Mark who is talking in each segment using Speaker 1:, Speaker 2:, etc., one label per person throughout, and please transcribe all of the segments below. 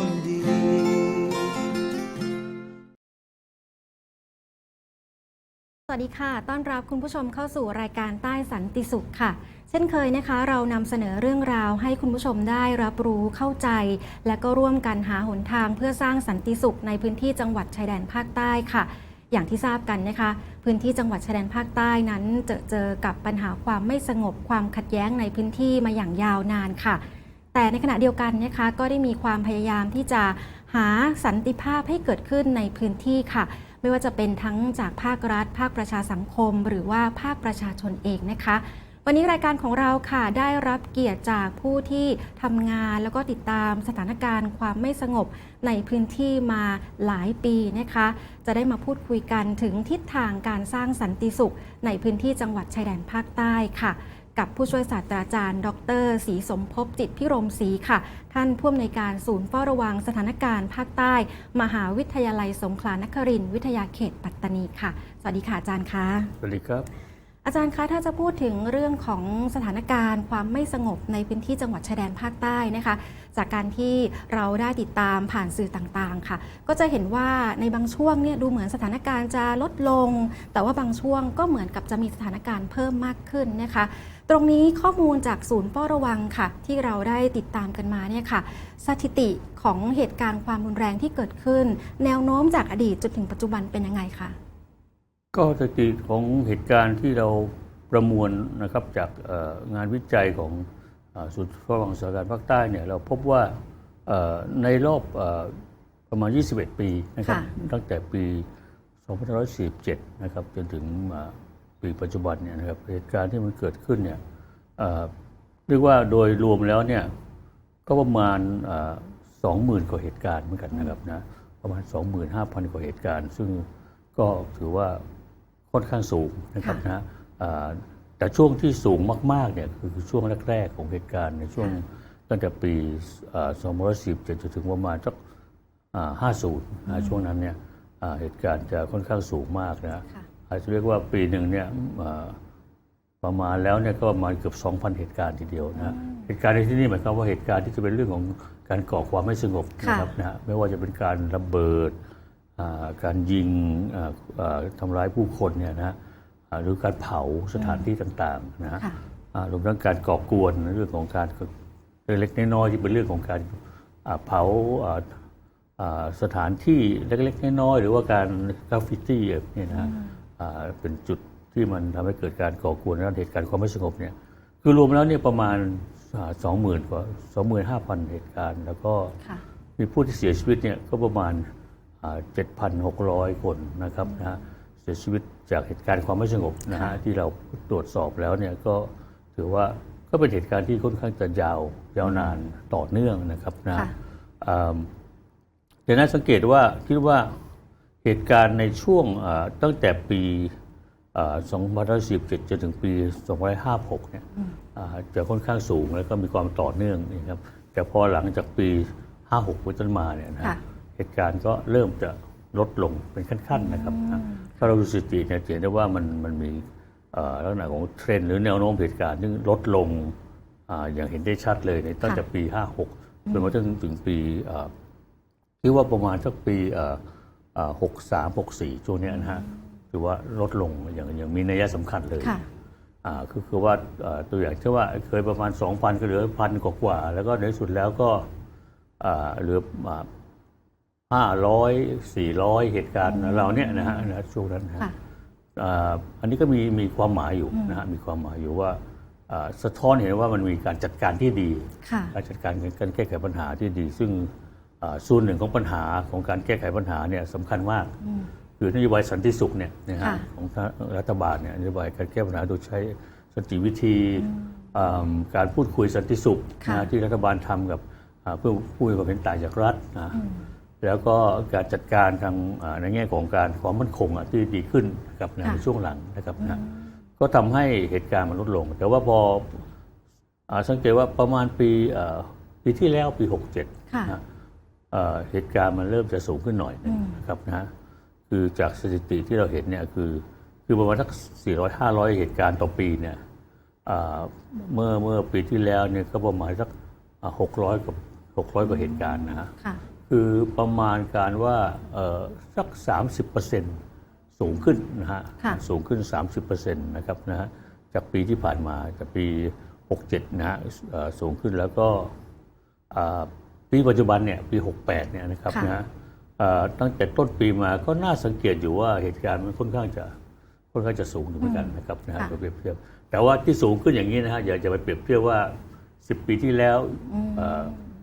Speaker 1: คนดี
Speaker 2: สวัสดีค่ะ ต้อนรับคุณผู้ชมเข้าสู่รายการใต้สันติสุขค่ะ เช่นเคยนะคะ เรานำเสนอเรื่องราวให้คุณผู้ชมได้รับรู้เข้าใจ และก็ร่วมกันหาหนทางเพื่อสร้างสันติสุขในพื้นที่จังหวัดชายแดนภาคใต้ค่ะ อย่างที่ทราบกันนะคะ พื้นที่จังหวัดชายแดนภาคใต้นั้นเจอเจอกับปัญหาความไม่สงบความขัดแย้งในพื้นที่มาอย่างยาวนานค่ะ แต่ในขณะเดียวกันนะคะก็ได้มีความพยายามที่จะหาสันติภาพให้เกิดขึ้นในพื้นที่ค่ะ ไม่ว่าจะเป็นทั้งจากภาครัฐ ภาคประชาสังคม หรือว่าภาคประชาชนเองนะคะ วันนี้รายการของเราค่ะได้รับเกียรติจากผู้ที่ทำงานแล้วก็ติดตามสถานการณ์ความไม่สงบในพื้นที่มาหลายปีนะคะ จะได้มาพูดคุยกันถึงทิศทางการสร้างสันติสุข ในพื้นที่จังหวัดชายแดนภาคใต้ค่ะ กับผู้ช่วยศาสตราจารย์ ดรศรีสมภพจิตพิรมศรีค่ะ ท่านผู้อำนวยการศูนย์เฝ้าระวังสถานการณ์ภาคใต้ มหาวิทยาลัยสงขลานครินทร์วิทยาเขตปัตตานีค่ะ สวัสดีค่ะอาจารย์คะ
Speaker 3: สวัสดีครับ
Speaker 2: อาจารย์คะถ้าจะพูดถึงเรื่องของสถานการณ์ ความไม่สงบในพื้นที่จังหวัดชายแดนภาคใต้นะคะ จากการที่เราได้ติดตามผ่านสื่อต่างๆค่ะ ก็จะเห็นว่าในบางช่วงเนี่ยดูเหมือนสถานการณ์จะลดลง แต่ว่าบางช่วงก็เหมือนกับจะมีสถานการณ์เพิ่มมากขึ้นนะคะ ตรงนี้ข้อมูลจากศูนย์เฝ้าระวังค่ะ ที่เราได้ติดตามกันมาเนี่ยค่ะ สถิติของเหตุการณ์ความรุนแรงที่เกิดขึ้น แนวโน้มจากอดีตจนถึงปัจจุบันเป็นยังไงคะ
Speaker 3: ก็สถิติของเหตุการณ์ที่เราประมวลนะครับจากเอ่องานวิจัยของเอ่อศูนย์เฝ้าระวังสถานการณ์ภาคใต้เนี่ยเราพบว่าเอ่อในรอบเอ่อประมาณ 21 ปีนะครับ
Speaker 2: ค่ะ
Speaker 3: ตั้งแต่ปี 2547 นะครับจนถึงมา ปีปัจจุบันเนี่ยนะครับเหตุการณ์ที่มันเกิดขึ้นเนี่ยเอ่อเรียกว่าโดยรวมแล้วเนี่ยก็ประมาณสองหมื่นกว่าเหตุการณ์เหมือนกันนะครับนะประมาณ 25,000 กว่าเหตุการณ์ ซึ่งก็ถือว่าค่อนข้างสูงนะครับ
Speaker 2: ค่ะ
Speaker 3: นะอ่าแต่ช่วงที่สูงมากๆเนี่ยคือช่วงแรกๆของเหตุการณ์ในช่วงตั้งแต่ปี2510จนถึงประมาณสักอ่า50นะช่วงนั้นเนี่ยอ่าเหตุการณ์จะค่อนข้างสูงมากนะ
Speaker 2: ค่ะ
Speaker 3: อาจจะเรียกว่าปีหนึ่งเนี่ยอ่าประมาณแล้วเนี่ยก็ประมาณเกือบ 2,000 เหตุการณ์ทีเดียวนะเหตุการณ์ในที่นี้หมายความว่าเหตุการณ์ที่จะเป็นเรื่องของการก่อความไม่สงบนะครับนะไม่ว่าจะเป็นการระเบิดอ่าการยิงอ่าอ่าทำร้ายผู้คนเนี่ยนะฮะอ่าหรือการเผาสถานที่ต่างๆนะฮะ
Speaker 2: ค่ะ
Speaker 3: อ่ารวมทั้งการก่อกวนในเรื่องของการเล็กๆน้อยๆที่เป็นเรื่องของการอ่าเผาอ่าอ่าสถานที่เล็กๆน้อยๆหรือว่าการกราฟฟิตี้เนี่ยนะฮะอ่า เป็นจุดที่มันทำให้เกิดการก่อกวนและเหตุการณ์ความไม่สงบเนี่ยคือรวมแล้วเนี่ยประมาณสองหมื่นกว่าสองหมื่นห้าพันเหตุการณ์ แล้วก็
Speaker 2: ค่ะ
Speaker 3: มีผู้ที่เสียชีวิตเนี่ยก็ประมาณอ่า7,600คนนะครับนะฮะเสียชีวิตจากเหตุการณ์ความไม่สงบนะฮะ
Speaker 2: ค่ะ
Speaker 3: ที่เราตรวจสอบแล้วเนี่ยก็ถือว่าก็เป็นเหตุการณ์ที่ค่อนข้างจะยาวยาวนานต่อเนื่องนะครับนะ
Speaker 2: ค่ะ
Speaker 3: อ่าแต่น่าสังเกตว่าคิดว่า เหตุการณ์ในช่วงอ่าตั้งแต่ปี2517จนถึงปี2556เนี่ยอ่าจะค่อนข้างสูงแล้วก็มีความต่อเนื่องนะครับแต่พอหลังจากปี 56เป็นต้นมาเนี่ยนะ
Speaker 2: ค่ะ
Speaker 3: เหตุการณ์ก็เริ่มจะลดลงเป็นขั้นๆนะครับนะถ้าเราดูสถิติเนี่ยจะเห็นได้ว่ามันมันมีเอ่อลักษณะของเทรนด์หรือแนวโน้มเหตุการณ์ที่ลดลงอ่าอย่างเห็นได้ชัดเลยในตั้งแต่ปี 56จนมาจนถึงปีเอ่อคิดว่าประมาณสักปี หกสามหกสี่ช่วงเนี้ยนะฮะถือว่าลดลงอย่างอย่างมีนัยสำคัญเลย
Speaker 2: ค่ะ
Speaker 3: อ่าคือคือว่าเอ่อตัวอย่างเช่นว่าเคยประมาณ 2,000 ก็เหลือพันกว่าๆแล้วก็ในที่สุดแล้วก็อ่าเหลือห้าร้อยสี่ร้อยเหตุการณ์เราเนี่ยนะฮะนะช่วงนั้นนะฮะ
Speaker 2: ค่ะ
Speaker 3: อ่าอันนี้ก็มีมีความหมายอยู่นะฮะมีความหมายอยู่ว่าเอ่อสะท้อนเห็นว่ามันมีการจัดการที่ดี
Speaker 2: ค่ะ
Speaker 3: การจัดการการแก้ไขปัญหาที่ดี ซึ่งเอ่อ ส่วนหนึ่งของปัญหาของการแก้ไขปัญหาเนี่ยสำคัญมากคือนโยบายสันติสุขเนี่ยนะฮะ
Speaker 2: ค่ะ
Speaker 3: ของทางรัฐบาลเนี่ยนโยบายการแก้ปัญหาโดยใช้สันติวิธีเอิ่มการพูดคุยสันติสุข
Speaker 2: ค่ะ
Speaker 3: นะที่รัฐบาลทำกับอ่าเพื่อผู้มีความเห็นต่างจากรัฐนะแล้วก็การจัดการทางอ่าในแง่ของการความมั่นคงอะที่ดีขึ้นนะครับใน
Speaker 2: ค่ะ
Speaker 3: ช่วงหลังนะครับนะก็ทำให้เหตุการณ์มันลดลง แต่ว่าพออ่าสังเกตว่าประมาณปีเอ่อปีที่แล้วปี 67
Speaker 2: ค่ะ
Speaker 3: นะ เอ่อเหตุการณ์มันเริ่มจะสูงขึ้นหน่อยหนึงนะครับนะคือจากสถิติที่เราเห็นเนี่ยคือคือประมาณสัก 400 500 เหตุการณ์ต่อปีเนี่ยอ่าเมื่อเมื่อปีที่แล้วเนี่ยก็ประมาณสักอ่า600กับ600กว่าเหตุการณ์นะฮะ
Speaker 2: ค่ะ
Speaker 3: คือประมาณการว่าเอ่อสัก 30%สูงขึ้นนะฮะ
Speaker 2: ค่ะ
Speaker 3: สูงขึ้น 30%นะครับนะฮะจากปีที่ผ่านมาจากปี 67 นะฮะเอ่อสูงขึ้นแล้วก็อ่า ปีปัจจุบันเนี่ยปี 68เนี่ยนะครับ
Speaker 2: ค่ะ
Speaker 3: นะฮะเอ่อตั้งแต่ต้นปีมาก็น่าสังเกตอยู่ว่าเหตุการณ์มันค่อนข้างจะค่อนข้างจะสูงอยู่เหมือนกันนะครับนะฮะ
Speaker 2: ค่ะ
Speaker 3: เราเปรียบเทียบ แต่ว่าที่สูงขึ้นอย่างนี้นะฮะอย่าจะไปเปรียบเทียบว่า 10 ปีที่แล้วเอ่อ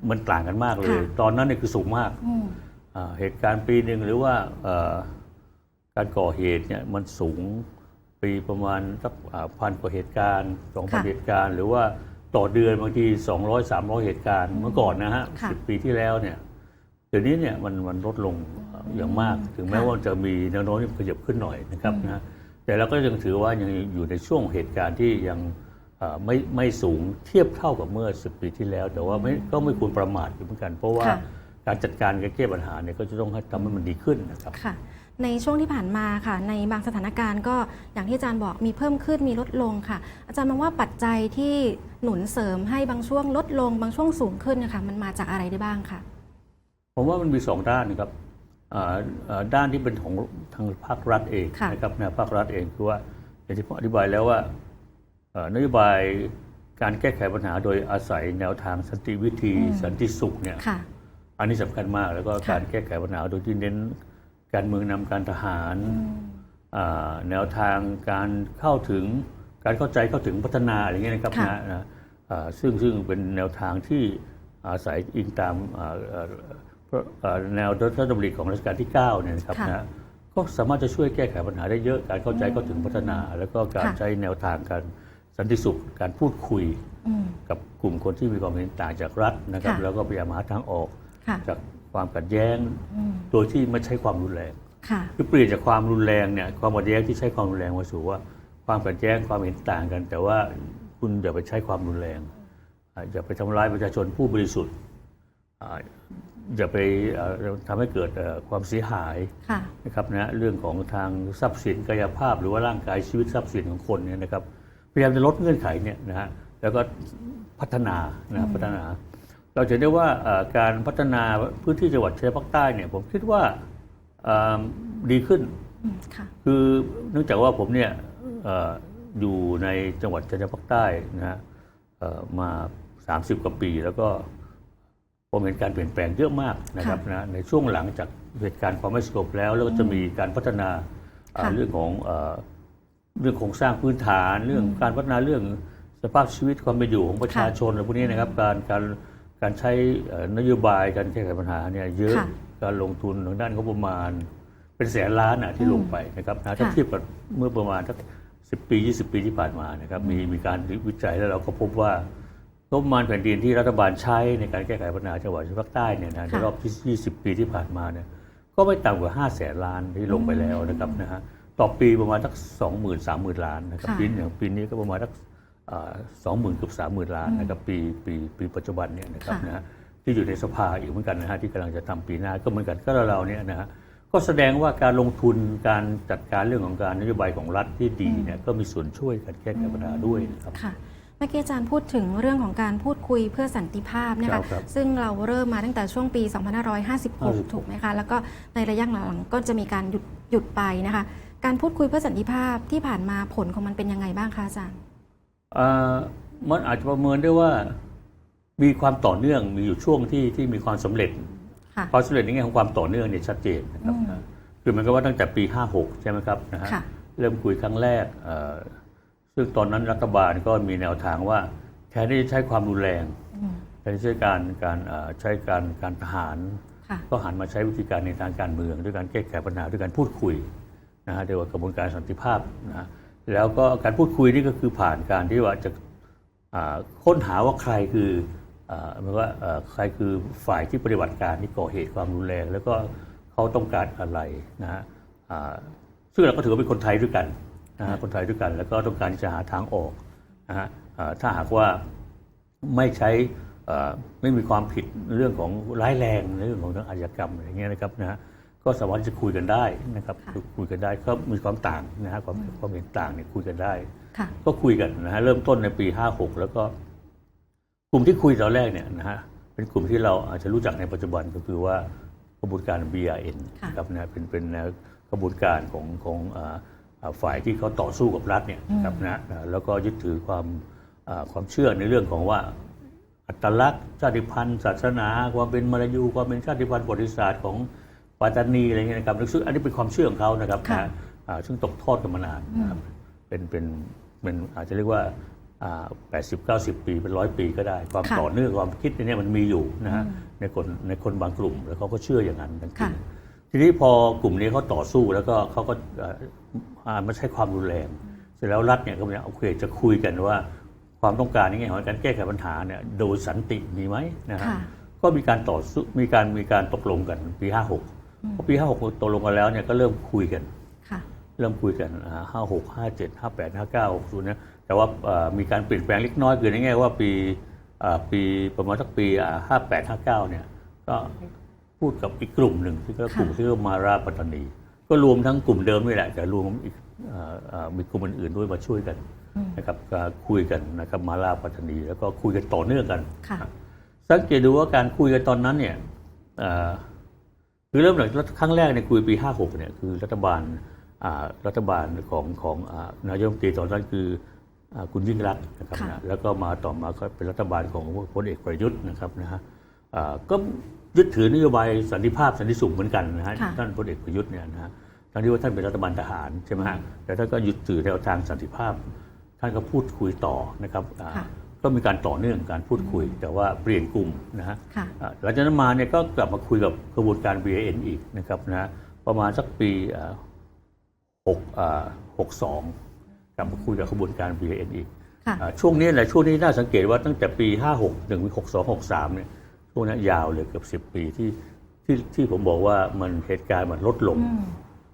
Speaker 3: มันต่างกันมากเลย
Speaker 2: ค่ะ
Speaker 3: ตอนนั้นเนี่ยคือสูงมาก
Speaker 2: อืม
Speaker 3: อ่าเหตุการณ์ปีหนึ่งหรือว่าเอ่อการก่อเหตุเนี่ยมันสูงปีประมาณสักอ่าพันกว่าเหตุการณ์สองพัน
Speaker 2: ค่ะ
Speaker 3: เหตุการณ์ หรือว่า ต่อเดือนบางที 200 300 เหตุการณ์เมื่อก่อนนะฮะ
Speaker 2: ค่ะ
Speaker 3: สิบปีที่แล้วเนี่ยเดี๋ยวนี้เนี่ยมันมันลดลงอย่างมาก ถึงแม้
Speaker 2: ค่ะ
Speaker 3: ว่าจะมีแนวโน้มที่ขยับขึ้นหน่อยนะครับนะแต่เราก็ยังถือว่ายังอยู่ในช่วงเหตุการณ์ที่ยังเอ่อไม่ไม่สูงเทียบเท่ากับเมื่อ 10 ปีที่แล้ว แต่ว่าไม่ก็ไม่ควรประมาทอยู่เหมือนกัน เพราะว่า
Speaker 2: ค่ะ
Speaker 3: การจัดการการแก้ปัญหาเนี่ยก็จะต้องให้ทำให้มันดีขึ้นนะครับ
Speaker 2: ค่ะ ในช่วงที่ผ่านมาค่ะ ในบางสถานการณ์ก็อย่างที่อาจารย์บอกมีเพิ่มขึ้นมีลดลงค่ะ อาจารย์มองว่าปัจจัยที่หนุนเสริมให้บางช่วงลดลง บางช่วงสูงขึ้นนะคะมันมาจากอะไรได้บ้างคะ
Speaker 3: ผมว่ามันมีสองด้านนะครับอ่าอ่าด้านที่เป็นของทางภาครัฐเอง
Speaker 2: ค่ะ
Speaker 3: นะครับนะภาครัฐเองคือว่าอย่างที่ผมอธิบายแล้วว่าเอ่อนโยบายการแก้ไขปัญหาโดยอาศัยแนวทางสันติวิธีสันติสุขเนี่ย
Speaker 2: ค่ะ
Speaker 3: อันนี้สำคัญมากแล้วก็
Speaker 2: ค่ะ
Speaker 3: การแก้ไขปัญหาโดยที่เน้น การเมืองนำการทหารอ่าแนวทางการเข้าถึงการเข้าใจเข้าถึงพัฒนาอะไรเงี้ยนะครับ
Speaker 2: ค่ะ
Speaker 3: นะนะอ่าซึ่งซึ่งเป็นแนวทางที่อาศัยอิงตามอ่าเอ่อพระอ่าแนวรัฐธรรมนูญของรัชกาลที่9เนี่ยนะครับ
Speaker 2: ค่ะ
Speaker 3: นะก็สามารถจะช่วยแก้ไขปัญหาได้เยอะการเข้าใจเข้าถึงพัฒนา แล้วก็การ
Speaker 2: ค่ะ
Speaker 3: ใช้แนวทางการสันติสุขการพูดคุย
Speaker 2: อืม
Speaker 3: กับกลุ่มคนที่มีความเห็นต่างจากรัฐนะครับ
Speaker 2: ค่ะ
Speaker 3: แล้วก็พยายามหาทางออก
Speaker 2: ค่ะ
Speaker 3: จาก ความขัดแย้ง
Speaker 2: อืม
Speaker 3: โดยที่ไม่ใช้ความรุนแรง
Speaker 2: ค่ะ
Speaker 3: คือเปลี่ยนจากความรุนแรงเนี่ยความขัดแย้งที่ใช้ความรุนแรงมาสู่ว่าความขัดแย้งความเห็นต่างกัน แต่ว่าคุณอย่าไปใช้ความรุนแรงอ่าอย่าไปทำร้ายประชาชนผู้บริสุทธิ์อ่าอย่าไปอ่าทำให้เกิดเอ่อความเสียหาย
Speaker 2: ค่ะ
Speaker 3: นะครับนะเรื่องของทางทรัพย์สินกายภาพ หรือว่าร่างกายชีวิตทรัพย์สินของคนเนี่ยนะครับพยายามจะลดเงื่อนไขเนี่ยนะฮะแล้วก็พัฒนานะพัฒนา เราจะได้ว่าเอ่อการพัฒนาพื้นที่จังหวัดชายแดนภาคใต้เนี่ยผมคิดว่าเอ่อดีขึ้น
Speaker 2: อืมค่ะ
Speaker 3: คือเนื่องจากว่าผมเนี่ยเอ่ออยู่ในจังหวัดชายแดนภาคใต้นะฮะเอ่อมา 30 กว่าปี แล้วก็ผมเห็นการเปลี่ยนแปลงเยอะมากนะครับนะในช่วงหลังจากเหตุการณ์ความไม่สงบแล้ว แล้วก็จะมีการพัฒนาเอ่อ
Speaker 2: ค่ะ
Speaker 3: เรื่องของเอ่อเรื่องโครงสร้างพื้นฐาน เรื่องการพัฒนาเรื่องสภาพชีวิตความเป็นอยู่ของประชาชนอะไรพวกนี้นะครับการการ การใช้เอ่อนโยบายการแก้ไขปัญหาเนี่ยเยอะ
Speaker 2: ค่ะ
Speaker 3: การลงทุนทางด้านงบประมาณ เป็นแสนล้านอะที่ลงไปนะครับนะถ้า
Speaker 2: ค่ะ
Speaker 3: เทียบกับเมื่อประมาณสักสิปี20ปีที่ผ่านมานะครับมีมีการวิจัยแล้วเราก็พบว่างบประมาณแผ่นดินที่รัฐบาลใช้ในการแก้ไขปัญหาจังหวัดชายแดนภาคใต้เนี่ยนะในรอบที่ 20 ปีที่ผ่านมาเนี่ยก็ไม่ต่ำกว่า5 0 0แสนล้านที่ลงไปแล้วนะครับนะฮะต่อปีประมาณสัก20,000 30,000 ล้านนะครับ
Speaker 2: ค่ะ
Speaker 3: ปีอย่างปีนี้ก็ประมาณสัก สองหมื่นเกือบสามหมื่นล้านนะครับปีปีปีปัจจุบันเนี่ยนะครับ
Speaker 2: ค่ะ
Speaker 3: นะฮะที่อยู่ในสภาอีกเหมือนกันนะฮะที่กำลังจะทำปีหน้าก็เหมือนกันก็เราๆเนี่ยนะฮะก็แสดงว่าการลงทุนการจัดการเรื่องของการนโยบายของรัฐที่ดีเนี่ยก็มีส่วนช่วยการแก้ไขปัญหาด้วยนะครับ
Speaker 2: ค่ะเมื่อกี้อาจารย์พูดถึงเรื่องของการพูดคุยเพื่อสันติภาพนะ
Speaker 3: ครั
Speaker 2: คะ
Speaker 3: บครับ
Speaker 2: ซึ่งเราเริ่มมาตั้งแต่ช่วงปี 2556 ถูกไหมคะ แล้วก็ในระยะหลังๆก็จะมีการหยุดหยุดไปนะคะ การพูดคุยเพื่อสันติภาพที่ผ่านมาผลของมันเป็นยังไงบ้างคะอาจารย์
Speaker 3: เอ่อ มันอาจจะประเมินได้ว่ามีความต่อเนื่องมีอยู่ช่วงที่ที่มีความสำเร็จ
Speaker 2: ค่ะ
Speaker 3: ความสำเร็จในแง่ของความต่อเนื่องเนี่ยชัดเจนนะครับ
Speaker 2: อืม
Speaker 3: นะคือมันก็ว่าตั้งแต่ปี 56 ใช่ไหมครับนะฮะ
Speaker 2: ค่ะ
Speaker 3: เริ่มคุยครั้งแรกเอ่อซึ่งตอนนั้นรัฐบาลก็มีแนวทางว่าแทนที่จะใช้ความรุนแรง
Speaker 2: อืม
Speaker 3: แทนที่จะใช้การการเอ่อใช้การการทหาร
Speaker 2: ค่ะ
Speaker 3: ก็หันมาใช้วิธีการในทางการเมือง ด้วยการแก้ไขปัญหาด้วยการพูดคุยนะฮะเรียกว่ากระบวนการสันติภาพนะฮะ แล้วก็การพูดคุยนี่ก็คือผ่านการที่ว่าจะาค้นหาว่าใครคืออ่าหมายว่าใครคือฝ่ายที่ปฏิบัติการที่ก่อเหตุความรุนแรง แล้วก็เขาต้องการอะไรนะฮะซึ่งเราก็ถือว่าเป็นคนไทยด้วยกันนะฮะคนไทยด้วยกัน แล้วก็ต้องการจะหาทางออกนะฮะถ้าหากว่าไม่ใช่ไม่มีความผิดเรื่องของร้ายแรงในเรื่องของทางอาชญากรรมอะไรเงี้ยนะครับนะฮะ ก็สามารถที่จะคุยกันได้นะครับ
Speaker 2: ค่ะ
Speaker 3: คุยกันได้ก็มีความต่างนะฮะความความเห็นต่างเนี่ยคุยกันได้
Speaker 2: ค่ะ
Speaker 3: ก็คุยกันนะฮะเริ่มต้นในปี 56 แล้วก็ กลุ่มที่คุยตอนแรกเนี่ยนะฮะเป็นกลุ่มที่เราอาจจะรู้จักในปัจจุบันก็คือว่ากระบวนการ BRN
Speaker 2: ค่ะ
Speaker 3: นะครับนะเป็นเป็นแนวกระบวนการของของอ่าอ่าฝ่ายที่เขาต่อสู้กับรัฐเนี่ยนะครับนะนะแล้วก็ยึดถือความอ่าความเชื่อในเรื่องของว่า อัตลักษณ์ชาติพันธุ์ ศาสนา ความเป็นมารยูความเป็นชาติพันธุ์ประวัติศาสตร์ของ ปัตตานีอะไรเงี้ยนะครับซึ่งอันนี้เป็นความเชื่อของเขานะครับ
Speaker 2: ค่ะ
Speaker 3: นะอ่าซึ่งตกทอดกันมานานนะครับเป็นเป็นเป็นอาจจะเรียกว่าแปดสิบเก้าสิบปีเป็นร้อยปีก็ได้ ความ
Speaker 2: ค่ะ
Speaker 3: ต่อเนื่องความคิดในเนี้มันมีอยู่นะฮะในคนในคนบางกลุ่มแล้วเขาก็เชื่ออย่างนั้นทั้ง
Speaker 2: ค่ะ
Speaker 3: สิ้นทีนี้พอกลุ่มนี้เขาต่อสู้แล้วก็เขาก็เอ่ออ่าไม่ใช่ความรุนแรงเสร็จแล้วรัฐเนี่ยก็เนี่ยโอเคจะคุยกันว่าความต้องการในแง่ของการแก้ไขปัญหาเนี่ยโดยสันติมีไหมนะฮะ
Speaker 2: ค่ะ
Speaker 3: ก็มีการต่อสู้มีการมีการตกลงกันปี 56 พอปี56ตกลงกันแล้วเนี่ยก็เริ่มคุยกัน
Speaker 2: ค่ะ
Speaker 3: เริ่มคุยกันห้าหกห้าเจ็ดห้าแปดห้าเก้าหกศูนย์นะแต่ว่าเอ่อมีการเปลี่ยนแปลงเล็กน้อยคือในแง่ว่าปีเอ่อปีประมาณสักปีห้าแปดห้าเก้าเนี่ยก็พูดกับอีกกลุ่มหนึ่งที่ก็กลุ่ม
Speaker 2: ค่ะ
Speaker 3: ที่เรียกว่ามาราปัตตานี ก็รวมทั้งกลุ่มเดิมด้วยแหละแต่รวมอีกเอ่อเอ่อมีกลุ่มอื่นๆด้วยมาช่วยกัน
Speaker 2: อืม
Speaker 3: นะครับก็คุยกันนะครับมาราปัตตานี แล้วก็คุยกันต่อเนื่องกัน
Speaker 2: ค่ะ
Speaker 3: สังเกตดูว่าการคุยกันตอนนั้นเนี่ยเอ่อ คือเริ่มจากครั้งแรกเนี่ยคุยปี 56เนี่ยคือรัฐบาลอ่ารัฐบาลของของอ่านายกรัฐมนตรีตอนนั้นคืออ่าคุณยิ่งรักษณ์นะครับ
Speaker 2: ค่ะ
Speaker 3: นะแล้วก็มาต่อมาก็เป็นรัฐบาลของพลเอกประยุทธ์นะครับนะฮะอ่าก็ยึดถือนโยบายสันติภาพสันติสุขเหมือนกันนะฮะ
Speaker 2: ค่ะ
Speaker 3: ท่านพลเอกประยุทธ์เนี่ยนะฮะทั้งที่ว่าท่านเป็นรัฐบาลทหารใช่ไหมฮะแต่ท่านก็ยึดถือแนวทางสันติภาพ ท่านก็พูดคุยต่อนะครับอ่า
Speaker 2: ค่ะ
Speaker 3: ก็มีการต่อเนื่องการพูดคุย แต่ว่าเปลี่ยนกลุ่มนะฮะ
Speaker 2: ค่ะ
Speaker 3: อ่าหลังจากนั้นมาเนี่ยก็กลับมาคุยกับกระบวนการ BAN อีกนะครับนะประมาณสักปีอ่าหกอ่าหกสองกลับมาคุยกับกระบวนการ BAN อีก
Speaker 2: ค่ะ
Speaker 3: อ่าช่วงนี้แหละช่วงนี้น่าสังเกตว่าตั้งแต่ปี 56ถึง62 63เนี่ยช่วงนี้ยาวเลยเกือบ10 ปีที่ที่ที่ผมบอกว่ามันเหตุการณ์มันลดลง
Speaker 2: อืม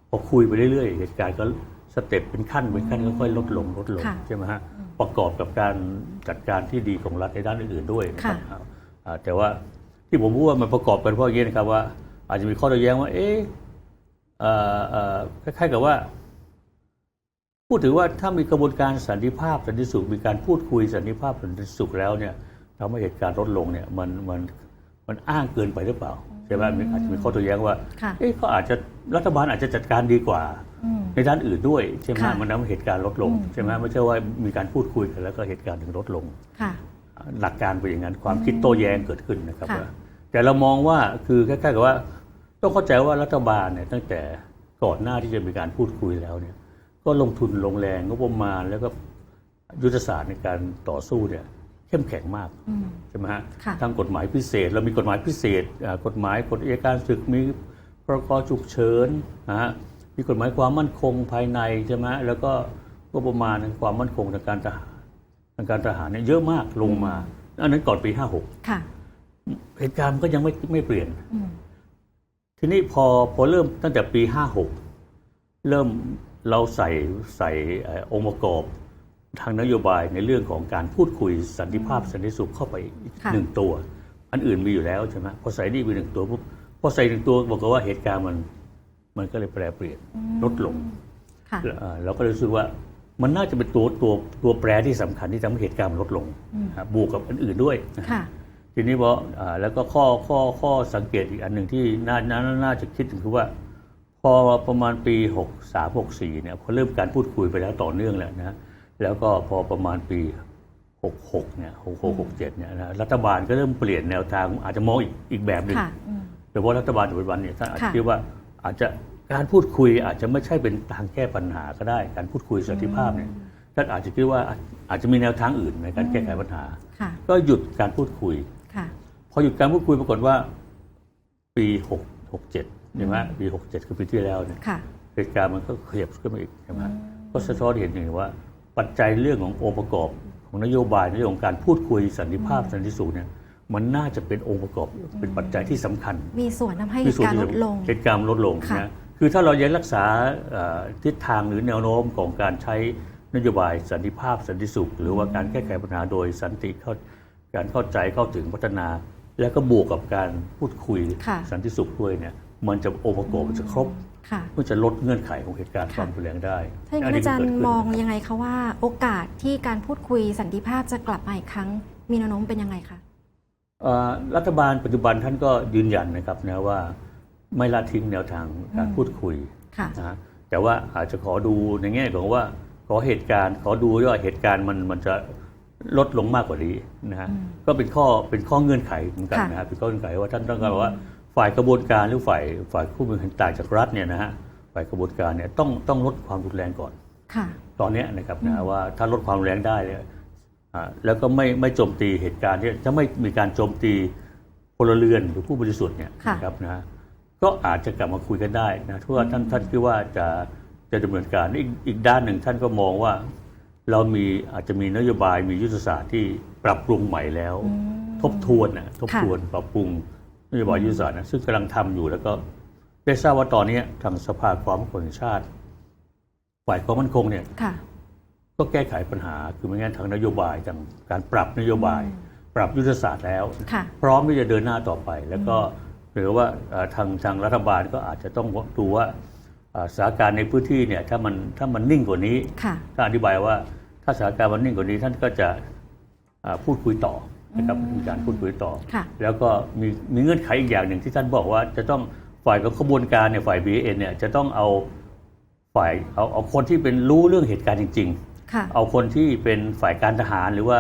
Speaker 3: พอคุยไปเรื่อยๆ เหตุการณ์ก็สเต็ปเป็นขั้นเป็นขั้นค่อยๆลดลงลดลง
Speaker 2: ค่ะ
Speaker 3: ใช่ไหมฮะ ประกอบกับการจัดการที่ดีของรัฐในด้านอื่นๆด้วยนะครับ
Speaker 2: ค่ะ
Speaker 3: อ่าแต่ว่าที่ผมพูดว่ามันประกอบกันเพราะอย่างนี้นะครับว่า อาจจะมีข้อโต้แย้งว่า เอ๊ะเอ่อเอ่อคล้ายๆกับว่า พูดถึงว่าถ้ามีกระบวนการสันติภาพสันติสุขมีการพูดคุยสันติภาพสันติสุขแล้วเนี่ยทำให้เหตุการณ์ลดลงเนี่ยมันมันมันอ้างเกินไปหรือเปล่าใช่ไหมมีอาจจะมีข้อโต้แย้งว่า
Speaker 2: ค่ะ
Speaker 3: เอ๊ะเขาอาจจะรัฐบาลอาจจะจัดการดีกว่า
Speaker 2: อืม
Speaker 3: ในด้านอื่นด้วยใช่ไหม
Speaker 2: ค่ะ
Speaker 3: มันทำให้เหตุการณ์ลดลง
Speaker 2: อืม
Speaker 3: ใช่ไหมไม่ใช่ว่ามีการพูดคุยกันแล้วก็เหตุการณ์ถึงลดลง
Speaker 2: ค่ะ
Speaker 3: หลักการเป็นอย่างนั้นความคิดโต้แย้งเกิดขึ้นนะครับ
Speaker 2: ค่ะ
Speaker 3: ว่าแต่เรามองว่าคือคล้ายๆกับว่าต้องเข้าใจว่ารัฐบาลเนี่ยตั้งแต่ก่อนหน้าที่จะมีการพูดคุยแล้วเนี่ยก็ลงทุนลงแรงงบประมาณแล้วก็ยุทธศาสตร์ในการต่อสู้เนี่ยเข้มแข็งมาก
Speaker 2: อืม
Speaker 3: ใช่ไหมฮะ
Speaker 2: ค่ะ
Speaker 3: ทางกฎหมายพิเศษ เรามีกฎหมายพิเศษอ่ากฎหมายกฎอัยการศึกมีพรกฉุกเฉินนะฮะ มีกฎหมายความมั่นคงภายในใช่ไหมแล้วก็งบประมาณทางความมั่นคงทางการทหารทางการทหารเนี่ยเยอะมากลงมา อันนั้นก่อนปี56
Speaker 2: ค่ะ
Speaker 3: เหตุการณ์มันก็ยังไม่ไม่เปลี่ยน
Speaker 2: อืม
Speaker 3: ทีนี้พอพอเริ่มตั้งแต่ปี56เริ่มเราใส่ใส่เอ่อองค์ประกอบทางนโยบายในเรื่องของการพูดคุยสันติภาพสันติสุขเข้าไปอีก
Speaker 2: ค่ะ
Speaker 3: หนึ่งตัว อันอื่นมีอยู่แล้วใช่ไหมพอใส่นี่ไปหนึ่งตัวปุ๊บพอใส่หนึ่งตัวบอกว่าเหตุการณ์มัน มันก็เลยแปรเปลี่ยนลดลง
Speaker 2: ค่ะ
Speaker 3: เอ่อเราก็เลยรู้สึกว่ามันน่าจะเป็นตัวตัวตัวแปรที่สำคัญที่ทำให้เหตุการณ์มันลดลงนะครับบวกกับอันอื่นด้วยนะ
Speaker 2: ค่ะ
Speaker 3: ทีนี้พออ่าแล้วก็ข้อข้อข้อสังเกตอีกอันหนึ่งที่น่าน่าน่าจะคิดถึงคือว่า พอประมาณปี 6 3 6 4เนี่ยพอเริ่มการพูดคุยไปแล้วต่อเนื่องแล้วนะแล้วก็พอประมาณปี 66เนี่ย66 67เนี่ยนะรัฐบาลก็เริ่มเปลี่ยนแนวทางอาจจะมองอีกอีกแบบหนึ่ง
Speaker 2: ค่ะอืม
Speaker 3: โดยเฉพาะรัฐบาลปัจจุบันเนี่ยท่านอาจจะ
Speaker 2: ค่ะ
Speaker 3: คิดว่า อาจจะการพูดคุยอาจจะไม่ใช่เป็นทางแก้ปัญหาก็ได้ การพูดคุยสันติภาพเนี่ยท่านอาจจะคิดว่าอาจจะมีแนวทางอื่นในการแก้ไขปัญหา
Speaker 2: ค่ะ
Speaker 3: ก็หยุดการพูดคุย
Speaker 2: ค่ะ
Speaker 3: พอหยุดการพูดคุยปรากฏว่า ปี6 6 7ใช่ไหมปี67คือปีที่แล้วเนี่ย
Speaker 2: ค่ะ
Speaker 3: เหตุการณ์มันก็ขยับขึ้นมาอีกใช่ไหมก็สะท้อนเห็นอย่างว่าปัจจัยเรื่องขององค์ประกอบของนโยบายในเรื่องของการพูดคุยสันติภาพสันติสุขเนี่ย มันน่าจะเป็นองค์ประกอบเป็นปัจจัยที่สำคัญ
Speaker 2: มีส่วนทำให้
Speaker 3: มีส่วน
Speaker 2: การ
Speaker 3: ที่
Speaker 2: ล
Speaker 3: จะ
Speaker 2: ดลง
Speaker 3: เหตุการณ์ลดลง
Speaker 2: ค่ะ
Speaker 3: นะคือถ้าเรายังรักษาเอ่อทิศทางหรือแนวโน้มของการใช้นโยบายสันติภาพสันติสุข หรือว่าการแก้ไขปัญหาโดยสันติเข้าการเข้าใจเข้าถึงพัฒนา แล้วก็บวกกับการพูดคุย
Speaker 2: ค่ะ
Speaker 3: สันติสุขด้วยเนี่ยมันจะองค์ประกอบมันจะครบ
Speaker 2: ค่ะ
Speaker 3: เพื่อจะลดเงื่อนไขของเหตุการณ์
Speaker 2: ค่ะ
Speaker 3: ความรุนแรงได้
Speaker 2: ถ้าอย่างนั้น
Speaker 3: นี้
Speaker 2: อาจาร
Speaker 3: เกิ
Speaker 2: ย์
Speaker 3: ดขึ้น
Speaker 2: มองยังไงคะว่าโอกาสที่การพูดคุยสันติภาพจะกลับมาอีกครั้ง มีแนวโน้มเป็นยังไงคะ
Speaker 3: เอ่อ รัฐบาลปัจจุบันท่านก็ยืนยันนะครับนะว่าไม่ละทิ้งแนวทางการ
Speaker 2: อืม
Speaker 3: พูดคุย
Speaker 2: ค่ะ
Speaker 3: นะฮะแต่ว่าอาจจะขอดูในแง่ของว่าขอเหตุการณ์ขอดูว่าเหตุการณ์มันมันจะลดลงมากกว่านี้นะฮะ
Speaker 2: อืม
Speaker 3: ก็เป็นข้อเป็นข้อเงื่อนไขเหมือนกัน
Speaker 2: ค่ะ
Speaker 3: นะฮะเป็นข้อเงื่อนไขว่าท่านต้องการว่าฝ่ายกระบวนการหรือฝ่ายฝ่ายผู้มีอำนาจต่างจากรัฐเนี่ยนะฮะฝ่ายกระบวนการเนี่ยต้องต้องลดความรุนแรงก่อน
Speaker 2: ค่ะ
Speaker 3: ตอนเนี้ยนะครับนะว่าถ้าลดความรุนแรงได้เนี่ยอ่า แล้วก็ไม่ไม่โจมตีเหตุการณ์ที่จะไม่มีการโจมตีพลเรือนหรือผู้บริสุทธิ์เนี่ย
Speaker 2: ค่ะ
Speaker 3: นะครับนะก็อาจจะกลับมาคุยกันได้นะเพราะว่าท่านท่านคิดว่าจะจะดำเนินการอีกอีกด้านหนึ่งท่านก็มองว่า เรามีอาจจะมีนโยบายมียุทธศาสตร์ที่ปรับปรุงใหม่แล้ว
Speaker 2: อืม
Speaker 3: ทบทวนนะทบ
Speaker 2: ค่ะ
Speaker 3: ทวนปรับปรุงนโยบายยุทธศาสตร์นะซึ่งกำลังทำอยู่แล้วก็ได้ทราบว่าตอนนี้ทางสภาความมั่นคงแห่งชาติ ฝ่ายความมั่นคงเนี่ย
Speaker 2: ค่ะ
Speaker 3: ก็แก้ไขปัญหาคือไม่งั้นทางนโยบายทางการปรับนโยบาย ปรับยุทธศาสตร์แล้ว
Speaker 2: ค่ะ
Speaker 3: พร้อมที่จะเดินหน้าต่อไป แล้วก็หรือว่าเอ่อทางทางรัฐบาลก็อาจจะต้องดูว่าเอ่อสถานการณ์ในพื้นที่เนี่ยถ้ามันถ้ามันนิ่งกว่านี้
Speaker 2: ค่ะ
Speaker 3: ถ้าอธิบายว่าถ้าสถานการณ์มันนิ่งกว่านี้ท่านก็จะอ่าพูดคุยต่อนะครับมีการพูดคุยต่อ
Speaker 2: ค่ะ
Speaker 3: แล้วก็มีมีเงื่อนไขอีกอย่างหนึ่งที่ท่านบอกว่าจะต้องฝ่ายของขบวนการเนี่ยฝ่าย BN เนี่ยจะต้องเอาฝ่ายเอาเอาคนที่เป็นรู้เรื่องเหตุการณ์จริงๆ
Speaker 2: ค่ะ
Speaker 3: เอาคนที่เป็นฝ่ายการทหารหรือว่า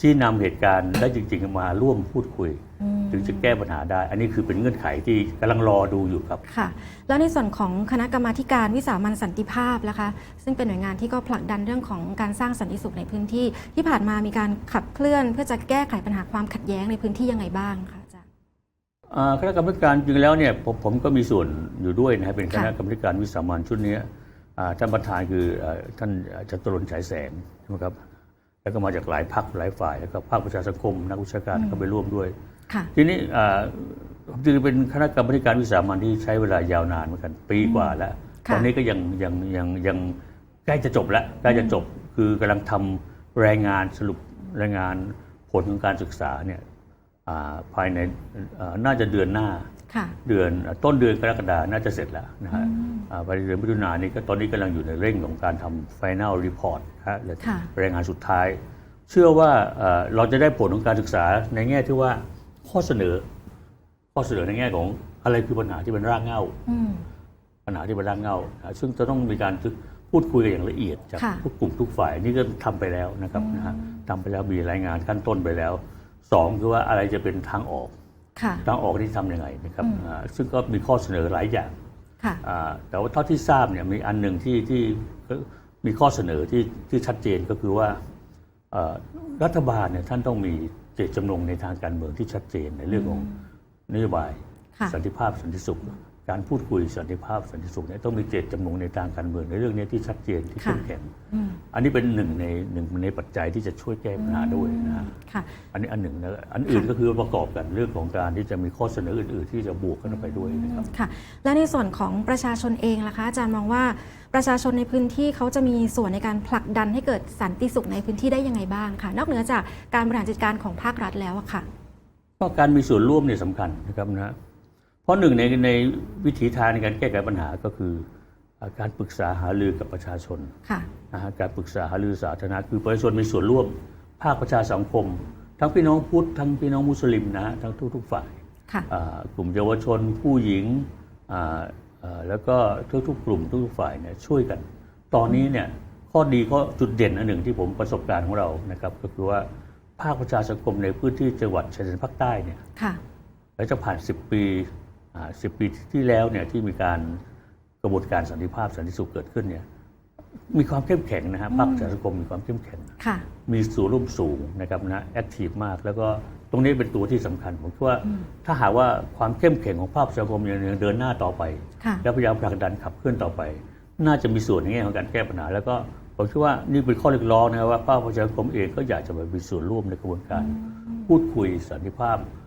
Speaker 3: ชี้นำเหตุการณ์ได้จริง ๆ มาร่วมพูดคุย
Speaker 2: อืม
Speaker 3: ถึงจะแก้ปัญหาได้ อันนี้คือเป็นเงื่อนไขที่กำลังรอดูอยู่ครับ
Speaker 2: ค่ะ แล้วในส่วนของคณะกรรมาธิการวิสามันสันติภาพนะคะ ซึ่งเป็นหน่วยงานที่ก็ผลักดันเรื่องของการสร้างสันติสุขในพื้นที่ ที่ผ่านมามีการขับเคลื่อน เพื่อจะแก้ไขปัญหาความขัดแย้งในพื้นที่ยังไงบ้างคะอาจารย์
Speaker 3: อ่าคณะกรรมการจริงแล้วเนี่ยผมผมก็มีส่วนอยู่ด้วยนะครับเป็นค
Speaker 2: ค่ะ
Speaker 3: ณะกรรมการวิสามันชุดนี้อ่า ท่านประธานคืออ่าท่านจตุรนต์ฉายแสงใช่ไหมครับแล้วก็มาจากหลายพรรคหลายฝ่ายแล้วก็ภาคประชาสังคม นักวิชาการก็ไปร่วมด้วย
Speaker 2: ค่ะ
Speaker 3: ทีนี้อ่าจริงๆเป็นคณะกรรมการวิสามันที่ใช้เวลายาวนานเหมือนกันปีกว่าแล้ว
Speaker 2: ค่ะ
Speaker 3: ตอนนี้ก็ยังยังยังยังใกล้จะจบแล้วใกล้จะจบคือกำลังทำรายงานสรุปรายงานผลของการศึกษาเนี่ยอ่าภายในอ่าน่าจะเดือนหน้า
Speaker 2: ค่ะ
Speaker 3: เดือนต้นเดือนกรกฎาน่าจะเสร็จแล้วนะฮะอ่าภายในเดือนมิถุนายนนี้ก็ตอนนี้กำลังอยู่ในเร่งของการทำ final report ฮะหรือ
Speaker 2: ค่ะ
Speaker 3: รายงานสุดท้าย เชื่อว่าเอ่อเราจะได้ผลของการศึกษาในแง่ที่ว่าข้อเสนอ ข้อเสนอในแง่ของอะไรคือปัญหาที่เป็นรากเหง้า
Speaker 2: อืม
Speaker 3: ปัญหาที่เป็นรากเหง้านะซึ่งจะต้องมีการพูดคุยกันอย่างละเอียดจาก
Speaker 2: ค่ะ
Speaker 3: ทุกกลุ่มทุกฝ่ายนี่ก็ทำไปแล้วนะครับนะฮะทำไปแล้วมีรายงานขั้นต้นไปแล้วสองคือว่าอะไรจะเป็นทางออก
Speaker 2: ค่ะ
Speaker 3: ทางออกที่ทำยังไงนะครับ
Speaker 2: อืม
Speaker 3: อ่าซึ่งก็มีข้อเสนอหลายอย่าง
Speaker 2: ค่ะ
Speaker 3: อ่าแต่ว่าเท่าที่ทราบเนี่ยมีอันหนึ่งที่ที่ก็มีข้อเสนอที่ที่ชัดเจนก็คือว่าเอ่อรัฐบาลเนี่ยท่านต้องมีเจตจำนงในทางการเมืองที่ชัดเจนในเรื่องของนโยบาย
Speaker 2: ค่ะ
Speaker 3: สันติภาพสันติสุข การพูดคุยสันติภาพสันติสุขเนี่ยต้องมีเจตจำนงในทางการเมืองในเรื่องนี้ที่ชัดเจนที่เข้ม
Speaker 2: ค่ะ
Speaker 3: แข็ง
Speaker 2: อืม
Speaker 3: อันนี้เป็นหนึ่งในหนึ่งในปัจจัยที่จะช่วยแก้ปัญหาด้วยนะฮะ
Speaker 2: ค่ะ
Speaker 3: อันนี้อันหนึ่งนะอันอื่นก็คือประกอบกันเรื่องของการที่จะมีข้อเสนออื่น ๆ ที่จะบวกกันออกไปด้วยนะครับ
Speaker 2: ค่ะ และในส่วนของประชาชนเองล่ะคะอาจารย์มองว่าประชาชนในพื้นที่เขาจะมีส่วนในการผลักดันให้เกิดสันติสุขในพื้นที่ได้ยังไงบ้างค่ะนอกเหนือจากการบริหารจัดการของภาครัฐแล้วอะค่ะ
Speaker 3: ก็การมีส่วนร่วมเนี่ยสำคัญนะครับนะ เพราะหนึ่งในในวิถีทางในการแก้ไขปัญหาก็คืออ่าการปรึกษาหารือกับประชาชน
Speaker 2: ค่ะ
Speaker 3: นะฮะการปรึกษาหารือสาธารณะคือประชาชนมีส่วนร่วม ภาคประชาสังคม ทั้งพี่น้องพุทธทั้งพี่น้องมุสลิมนะฮะทั้งทุก ๆ ฝ่าย
Speaker 2: ค่ะ
Speaker 3: อ่ากลุ่มเยาวชนผู้หญิงอ่าอ่าแล้วก็ทุกๆกลุ่มทุกๆฝ่ายเนี่ยช่วยกัน ตอนนี้เนี่ยข้อดีข้อจุดเด่นอันหนึ่งที่ผมประสบการณ์ของเรานะครับก็คือว่าภาคประชาสังคมในพื้นที่จังหวัดชายแดนภาคใต้เนี่ย
Speaker 2: ค่ะ
Speaker 3: แล้วจะผ่าน 10 ปี อ่า10ปีที่แล้วเนี่ยที่มีการกระบวนการสันติภาพสันติสุขเกิดขึ้นเนี่ยมีความเข้มแข็งนะฮะภาคประชาสังคมมีความเข้มแข็ง
Speaker 2: ค่ะ
Speaker 3: มีส่วนร่วมสูงนะครับนะแอคทีฟมาก แล้วก็ตรงนี้เป็นตัวที่สำคัญผมคิดว่าถ้าหากว่าความเข้มแข็งของภาคประชาสังคมยังยังเดินหน้าต่อไป
Speaker 2: ค่ะ
Speaker 3: และพยายามผลักดันขับเคลื่อนต่อไป น่าจะมีส่วนในแง่ของการแก้ปัญหา แล้วก็ผมคิดว่านี่เป็นข้อเรียกร้องนะครับว่าภาคประชาสังคมเองก็อยากจะมามีส่วนร่วมในกระบวนการ พูดคุยสันติภาพอ่า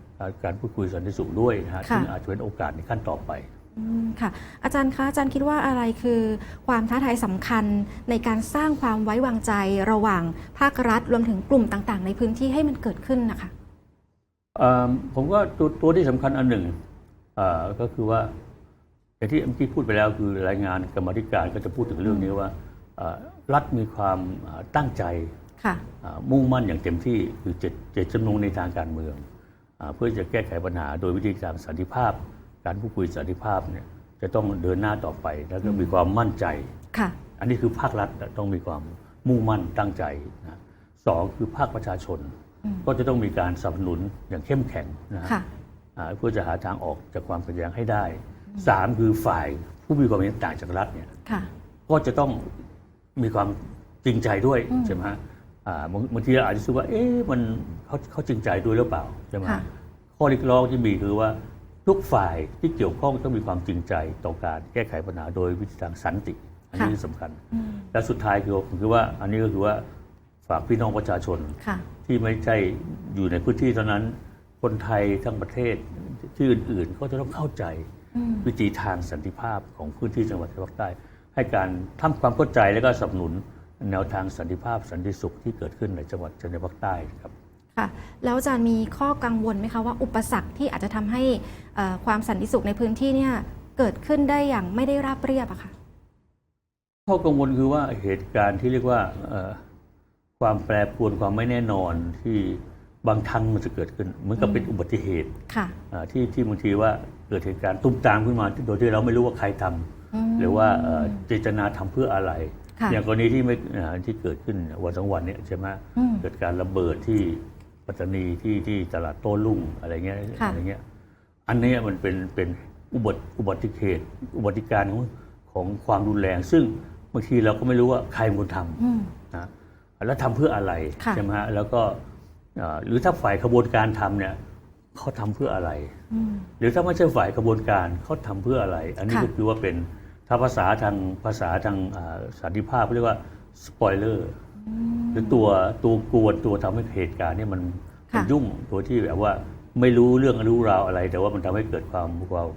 Speaker 3: การพูดคุยสันติสุขด้วยนะฮะ
Speaker 2: ค่ะ
Speaker 3: ซึ่งอาจจะเป็นโอกาสในขั้นต่อไป
Speaker 2: อืมค่ะอาจารย์คะอาจารย์คิดว่าอะไรคือความท้าทายสำคัญในการสร้างความไว้วางใจระหว่างภาครัฐรวมถึงกลุ่มต่างๆ ในพื้นที่ให้มันเกิดขึ้นนะคะ
Speaker 3: เอ่อผมว่าตัวตัวที่สำคัญอันหนึ่งเอ่อก็คือว่าอย่างที่เมื่อกี้พูดไปแล้วคือรายงานกรรมาธิการก็จะพูดถึงเรื่องนี้ว่าเอ่อรัฐมีความเอ่อตั้งใจ
Speaker 2: ค่ะ
Speaker 3: อ่ามุ่งมั่นอย่างเต็มที่คือเจตเจตจำนงในทางการเมืองอา เพื่อจะแก้ไขปัญหาโดยวิธีการสันติภาพ การพูดคุยสันติภาพเนี่ยจะต้องเดินหน้าต่อไปแล้วก็มีความมั่นใจ
Speaker 2: ค่ะ
Speaker 3: อันนี้คือภาครัฐต้องมีความมุ่งมั่นตั้งใจนะสองคือภาคประชาชน
Speaker 2: อืม
Speaker 3: ก็จะต้องมีการสนับสนุนอย่างเข้มแข็งนะฮะ
Speaker 2: ค่ะ
Speaker 3: อ่าเพื่อจะหาทางออกจากความขัดแย้งให้ได้สามคือฝ่ายผู้มีความเห็นต่างจากรัฐเนี่ย
Speaker 2: ค่ะ
Speaker 3: ก็จะต้องมีความจริงใจด้วย
Speaker 2: อืม
Speaker 3: ใช่ไหมฮะอ่า บางบางทีเราอาจจะรู้สึกว่าเอ๊ะมันเขาเขาจริงใจด้วยหรือเปล่าใช่ไหม
Speaker 2: ค่ะ
Speaker 3: ฮะข้อเรียกร้องที่มีคือว่าทุกฝ่ายที่เกี่ยวข้องต้องมีความจริงใจต่อการแก้ไขปัญหาโดยวิธีทางสันติ อันนี้
Speaker 2: ค่ะ
Speaker 3: สำคัญ
Speaker 2: อืม
Speaker 3: และสุดท้ายคือผมคิดว่า อันนี้ก็คือว่าฝากพี่น้องประชาชน
Speaker 2: ค่ะ
Speaker 3: ที่ไม่ใช่อยู่ในพื้นที่เท่านั้น คนไทยทั้งประเทศที่อื่นๆ ก็จะต้องเข้าใจ
Speaker 2: อืม
Speaker 3: วิธีทางสันติภาพของพื้นที่จังหวัดชายแดนภาคใต้ให้การทำความเข้าใจและก็สนับสนุน แนวทางสันติภาพสันติสุขที่เกิดขึ้นในจังหวัดชายแดนภาคใต้ครับ
Speaker 2: ค่ะแล้วอาจารย์มีข้อกังวลไหมคะว่าอุปสรรคที่อาจจะทำให้เอ่อความสันติสุขในพื้นที่เนี่ยเกิดขึ้นได้อย่างไม่ได้ราบเรียบอะค่ะ
Speaker 3: ข้อกังวลคือว่าเหตุการณ์ที่เรียกว่าเอ่อความแปรปรวนความไม่แน่นอนที่บางครั้งมันจะเกิดขึ้นเหมือนกับเป็นอุบัติเหตุ
Speaker 2: ค่ะ
Speaker 3: อ่าที่ที่บางทีว่าเกิดเหตุการณ์ตุ้มตามขึ้นมา โดยที่เราไม่รู้ว่าใครทำ
Speaker 2: อืม
Speaker 3: หรือว่าเอ่อเจตนาทำเพื่ออะไร
Speaker 2: ค่ะ
Speaker 3: อย่างกรณีที่ไม่อ่าที่เกิดขึ้นวันสองวันเนี้ใช่ไหม
Speaker 2: อืม
Speaker 3: เกิดการระเบิดที่ปัตตานีที่ที่ตลาดโต้รุ่งอะไรเงี้ย
Speaker 2: ค่ะ
Speaker 3: อะไรเงี้ย อันเนี้ยมันเป็นเป็นอุบัติอุบัติเหตุอุบัติการณ์ของของความรุนแรง ซึ่งบางทีเราก็ไม่รู้ว่าใครเป็นคนท
Speaker 2: อืมำ
Speaker 3: นะแล้วทำเพื่ออะไร
Speaker 2: ค่ะ
Speaker 3: ใช่ไหมฮะแล้วก็อ่าหรือถ้าฝ่ายขบวนการทำเนี่ยเขาทำเพื่ออะไร
Speaker 2: อืม
Speaker 3: หรือถ้าไม่ใช่ฝ่ายกระบวนการเขาทำเพื่ออะไร อันนี้
Speaker 2: ค่ะ
Speaker 3: ก็คือว่าเป็น ถ้าภาษาทางภาษาทางอ่าสันติภาพเรียกว่าสปอยเลอร์หรือตัวตัวกวนตัวทำให้เหตุการณ์เนี่ยมันมันยุ่งตัวที่แบบว่าไม่รู้เรื่องรู้ราวอะไร แต่ว่ามันทำให้เกิดความความ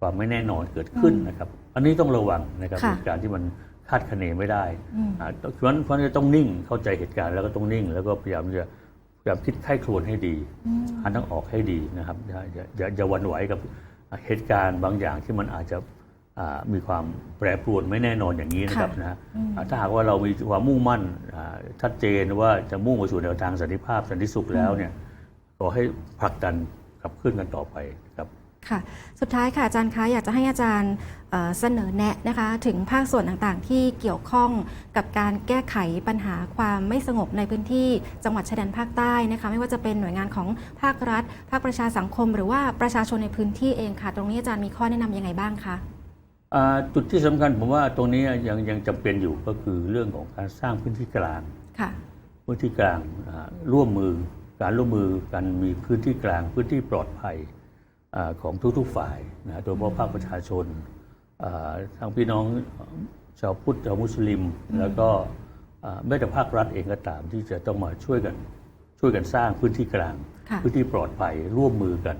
Speaker 3: ความไม่แน่นอนเกิดขึ้นนะครับ อันนี้ต้องระวังนะครับ
Speaker 2: ค่ะ
Speaker 3: เหตุการณ์ที่มันคาดคะเนไม่ได้
Speaker 2: อืม
Speaker 3: อ่าเพราะฉะนั้นเพราะฉะนั้นต้องนิ่งเข้าใจเหตุการณ์แล้วก็ต้องนิ่ง แล้วก็พยายามจะพยายามคิดไข้ครวญให้ดี
Speaker 2: อืม
Speaker 3: หาทางออกให้ดีนะครับอย่าอย่าอย่าอย่าหวั่นไหวกับเหตุการณ์บางอย่างที่มันอาจจะอ่า มีความแปรปรวนไม่แน่นอนอย่างนี้นะครับ
Speaker 2: ค่ะ
Speaker 3: นะฮะ
Speaker 2: อืม
Speaker 3: อ่าถ้าหากว่าเรามีความมุ่งมั่นอ่าชัดเจนว่าจะมุ่งไปสู่แนวทางสันติภาพสันติสุขแล้วเนี่ยขอให้ผลักดันขับเคลื่อนกันต่อไปครับ
Speaker 2: ค่ะสุดท้ายค่ะอาจารย์คะอยากจะให้อาจารย์เอ่อเสนอแนะนะคะถึงภาคส่วนต่างๆ ที่เกี่ยวข้องกับการแก้ไขปัญหาความไม่สงบในพื้นที่จังหวัดชายแดนภาคใต้นะคะไม่ว่าจะเป็นหน่วยงานของภาครัฐ ภาคประชาสังคม หรือว่าประชาชนในพื้นที่เองค่ะ ตรงนี้อาจารย์มีข้อแนะนำยังไงบ้างคะ
Speaker 3: อ่า จุดที่สำคัญผมว่าตรงนี้ยังยังจำเป็นอยู่ก็คือเรื่องของการสร้างพื้นที่กลาง
Speaker 2: ค่ะ
Speaker 3: พื้นที่กลางอ่าร่วมมือการร่วมมือกันมีพื้นที่กลางพื้นที่ปลอดภัยอาของทุกๆฝ่ายนะโดยเฉพาะภาคประชาชนอ่าทั้งพี่น้องชาวพุทธชาวมุสลิม แล้วก็อ่าแม้แต่ภาครัฐเองก็ตามที่จะต้องมาช่วยกันช่วยกันสร้างพื้นที่กลาง
Speaker 2: ค่ะ
Speaker 3: พื้นที่ปลอดภัยร่วมมือกัน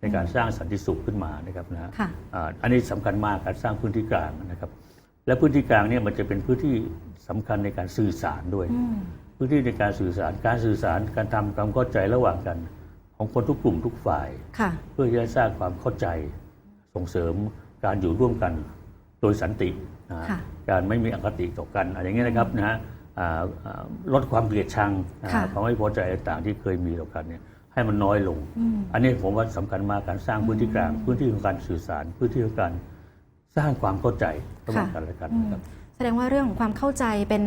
Speaker 3: ในการสร้างสันติสุขขึ้นมานะครับนะฮะ
Speaker 2: ค่ะ
Speaker 3: อ่าอันนี้สำคัญมากการสร้างพื้นที่กลางนะครับ และพื้นที่กลางเนี่ยมันจะเป็นพื้นที่สำคัญในการสื่อสารด้วย
Speaker 2: อืม
Speaker 3: พื้นที่ในการสื่อสารการสื่อสารการทำความเข้าใจระหว่างกัน ของคนทุกกลุ่มทุกฝ่าย
Speaker 2: ค่ะ
Speaker 3: เพื่อที่จะสร้างความเข้าใจส่งเสริมการอยู่ร่วมกันโดยสันตินะ
Speaker 2: ค่ะ
Speaker 3: การไม่มีอคติต่อกันอะไรอย่างเงี้ยนะครับนะฮะอ่าอ่าลดความเกลียดชังอ่า
Speaker 2: ค่ะ
Speaker 3: ความไม่พอใจต่างๆที่เคยมีต่อกันเนี่ย ให้มันน้อยลง
Speaker 2: อืม
Speaker 3: อันนี้ผมว่าสำคัญมากการสร้างพื้นที่กลาง พื้นที่ของการสื่อสาร พื้นที่ของการสร้างความเข้าใจระหว่างกันและกันนะครับ
Speaker 2: แสดงว่าเรื่องของความเข้าใจเป็น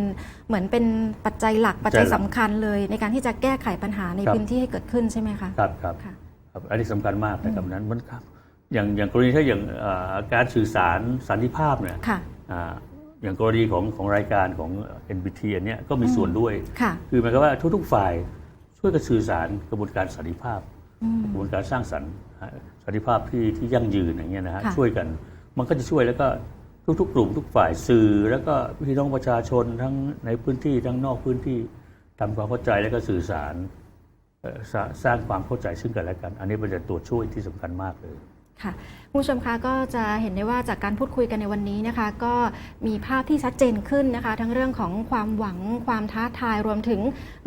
Speaker 2: เหมือนเป็นปัจจัยหลักปัจจัย
Speaker 3: ปัจจัยหลัก
Speaker 2: สำคัญเลย ในการที่จะแก้ไขปัญหาใน
Speaker 3: ครับ
Speaker 2: พื้นที่ให้เกิดขึ้นใช่ไหมคะ
Speaker 3: ครับครับ
Speaker 2: ค่ะ
Speaker 3: ครับอันนี้สำคัญมากนะครับนั้นมันครับอย่างอย่างกรณีถ้าอย่างเอ่อการสื่อสารสันติภาพเนี่ย
Speaker 2: ค่ะ
Speaker 3: อ่าอย่างกรณีของของรายการของ NBT อันเนี้ยก็มีส่วนด้วย
Speaker 2: ค่ะ
Speaker 3: คือหมายความว่าทุกๆฝ่าย ช่วยกันสื่อสารกระบวนการสันติภาพ
Speaker 2: อืม
Speaker 3: กระบวนการสร้างสรรค์สันติภาพที่ที่ยั่งยืนอย่างเงี้ยนะฮะ
Speaker 2: ค่ะ
Speaker 3: ช่วยกัน มันก็จะช่วยแล้วก็ทุกๆกลุ่มทุกฝ่ายสื่อ แล้วก็พี่น้องประชาชนทั้งในพื้นที่ทั้งนอกพื้นที่ทำความเข้าใจแล้วก็สื่อสารเอ่อสร้าสร้างความเข้าใจซึ่งกันและกัน อันนี้เป็นตัวช่วยที่สำคัญมากเลย
Speaker 2: ค่ะคุณผู้ชมคะก็จะเห็นได้ว่าจากการพูดคุยกันในวันนี้นะคะ ก็มีภาพที่ชัดเจนขึ้นนะคะ ทั้งเรื่องของความหวังความท้าทายรวมถึง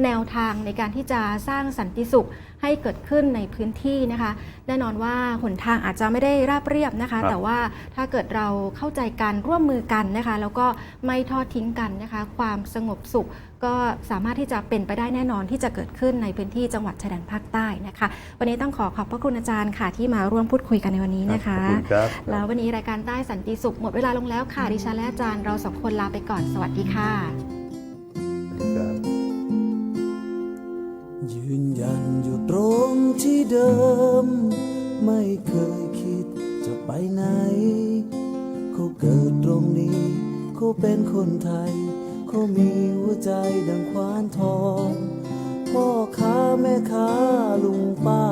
Speaker 2: แนวทางในการที่จะสร้างสันติสุขให้เกิดขึ้นในพื้นที่นะคะ แน่นอนว่าหนทางอาจจะไม่ได้ราบเรียบนะคะ
Speaker 3: ครับ
Speaker 2: แต่ว่าถ้าเกิดเราเข้าใจกันร่วมมือกันนะคะ แล้วก็ไม่ทอดทิ้งกันนะคะ ความสงบสุขก็สามารถที่จะเป็นไปได้แน่นอนที่จะเกิดขึ้นในพื้นที่จังหวัดชายแดนภาคใต้นะคะ วันนี้ต้องขอขอบพระคุณอาจารย์ค่ะที่มาร่วมพูดคุยกันในวันนี้นะคะ
Speaker 3: ขอบคุณครับ
Speaker 2: แล้ววันนี้รายการใต้สันติสุขหมดเวลาลงแล้วค่ะ ดิฉันและอาจารย์เราสองคนลาไปก่อน สวัสดีค่ะ
Speaker 3: ครับ
Speaker 4: ยืนยันอยู่ตรงที่เดิม ไม่เคยคิดจะไปไหน เขาเกิดตรงนี้ เขาเป็นคนไทย เขามีหัวใจดังควานทอง พ่อค้าแม่ค้าลุงป้า